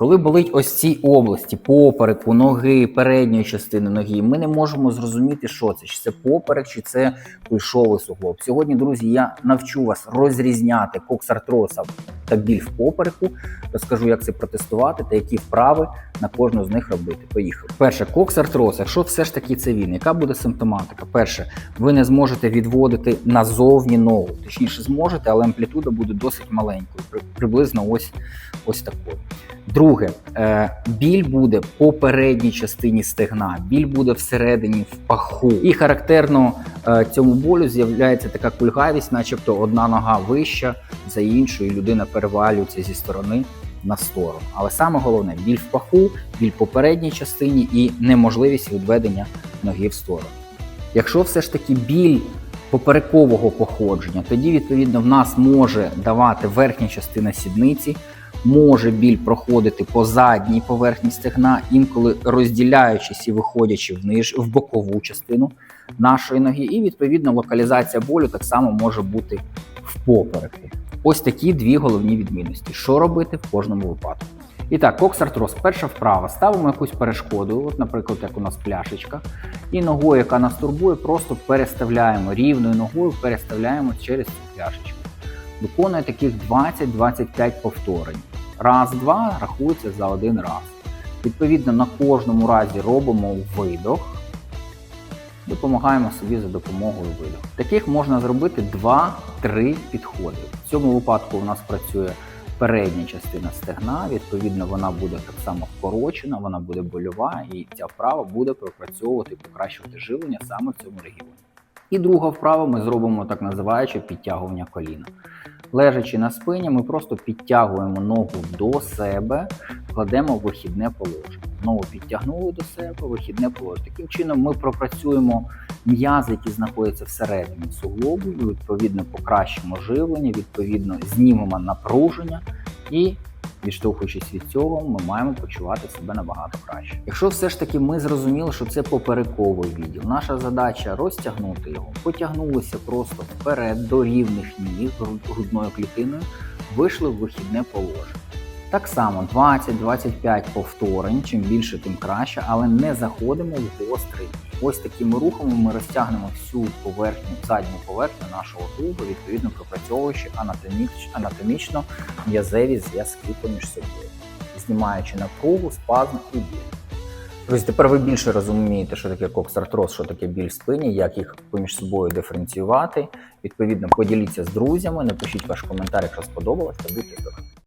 Коли болить ось ці області, попереку, ноги, передньої частини ноги, ми не можемо зрозуміти, що це, чи це поперек, чи це кульшовий суглоб. Сьогодні, друзі, я навчу вас розрізняти коксартроса та біль в попереку, розкажу, як це протестувати та які вправи на кожну з них робити. Поїхали. Перше, коксартроз, якщо все ж таки це він, яка буде симптоматика? Перше, ви не зможете відводити назовні ногу, точніше зможете, але амплітуда буде досить маленькою, приблизно ось, ось такою. Друге, е, біль буде по передній частині стегна, біль буде всередині в паху. І характерно е, цьому болю з'являється така кульгавість, начебто одна нога вища за іншу, і людина перевалюється зі сторони на сторону. Але саме головне біль в паху, біль по передній частині і неможливість відведення ноги в сторону. Якщо все ж таки біль поперекового походження, тоді відповідно в нас може давати верхня частина сідниці, може біль проходити по задній поверхні стегна, інколи розділяючись і виходячи вниз в бокову частину нашої ноги, і відповідно локалізація болю так само може бути в попереку. Ось такі дві головні відмінності. Що робити в кожному випадку? І так, коксартроз, перша вправа. Ставимо якусь перешкоду, от, наприклад, як у нас пляшечка, і ногою, яка нас турбує, просто переставляємо рівною ногою, переставляємо через цю пляшечку. Виконує таких 20-25 повторень. Раз, два рахується за один раз. Відповідно, на кожному разі робимо видох, допомагаємо собі за допомогою видоху. Таких можна зробити 2-3 підходи. В цьому випадку у нас працює передня частина стегна, відповідно, вона буде так само вкорочена, вона буде больова, і ця вправа буде пропрацьовувати, і покращувати живлення саме в цьому регіоні. І друга вправа ми зробимо так називаюче підтягування коліна. Лежачи на спині, ми просто підтягуємо ногу до себе, кладемо вихідне положення. Ногу підтягнули до себе, вихідне положення. Таким чином ми пропрацюємо м'язи, які знаходяться всередині суглобу, відповідно покращимо живлення, відповідно знімемо напруження і. Відштовхуючись від цього, ми маємо почувати себе набагато краще. Якщо все ж таки ми зрозуміли, що це поперековий відділ, наша задача розтягнути його, потягнулися просто вперед до рівних ніг грудною клітиною, вийшли в вихідне положення. Так само 20-25 повторень, чим більше, тим краще, але не заходимо в гострий. Ось такими рухами ми розтягнемо всю поверхню, задню поверхню нашого тулуба, відповідно пропрацьовуючи анатоміч- анатомічно м'язеві зв'язки поміж собою, знімаючи напругу, спазм і біль. Тобто тепер ви більше розумієте, що таке коксартроз, що таке біль в спині, як їх поміж собою диференціювати. Відповідно, поділіться з друзями, напишіть ваш коментар, якщо сподобалось, та будьте здорові.